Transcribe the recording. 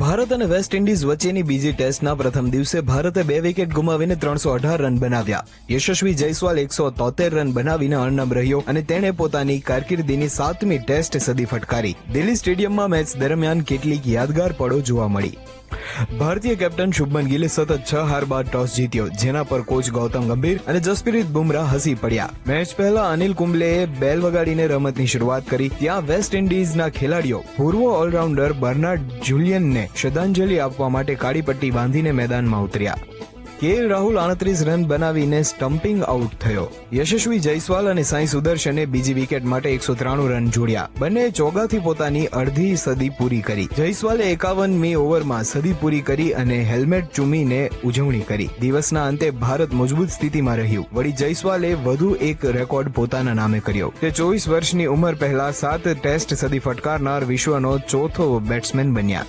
ભારત અને West Indies વચ્ચેની બીજી ટેસ્ટના પ્રથમ દિવસે ભારતે બે વિકેટ ગુમાવીને ત્રણસો અઢાર રન બનાવ્યા. યશસ્વી જયસ્વાલ એકસો તોતેર રન બનાવીને અણનમ રહ્યો અને તેણે પોતાની કારકિર્દીની સાતમી ટેસ્ટ સદી ફટકારી. દિલ્હી સ્ટેડિયમમાં મેચ દરમિયાન કેટલીક યાદગાર પળો જોવા મળી. ભારતીય કેપ્ટન શુભમન ગિલે સતત છ હાર બાદ ટોસ જીત્યો, જેના પર કોચ ગૌતમ ગંભીર અને જસપ્રીત બુમરાહ હસી પડ્યા. મેચ પહેલા અનિલ કુંબલેએ બેલ વગાડીને રમતની શરૂઆત કરી, ત્યાં વેસ્ટ ઇન્ડિઝના ખેલાડીઓ, પૂર્વ ઓલરાઉન્ડર બર્નાર્ડ જુલિયનને શ્રદ્ધાંજલિ આપવા માટે કાળી પટ્ટી બાંધીને મેદાનમાં ઉતર્યા. કેએલ રાહુલ આડત્રીસ રન બનાવીને સ્ટમ્પિંગ આઉટ થયો. યશસ્વી જયસ્વાલ અને સાંઈ સુદર્શને બીજી વિકેટ માટે એકસો ત્રાણું રન જોડ્યા. બંને ચોગાથી પોતાની અડધી સદી પૂરી કરી. જયસ્વાલે એકાવન મી ઓવરમાં સદી પૂરી કરી અને હેલ્મેટ ચૂમીને ઉજવણી કરી. દિવસના અંતે ભારત મજબૂત સ્થિતિમાં રહ્યું. વળી જયસ્વાલે વધુ એક રેકોર્ડ પોતાના નામે કર્યો. તે ચોવીસ વર્ષની ઉંમર પહેલા સાત ટેસ્ટ સદી ફટકારનાર વિશ્વનો ચોથો બેટ્સમેન બન્યા.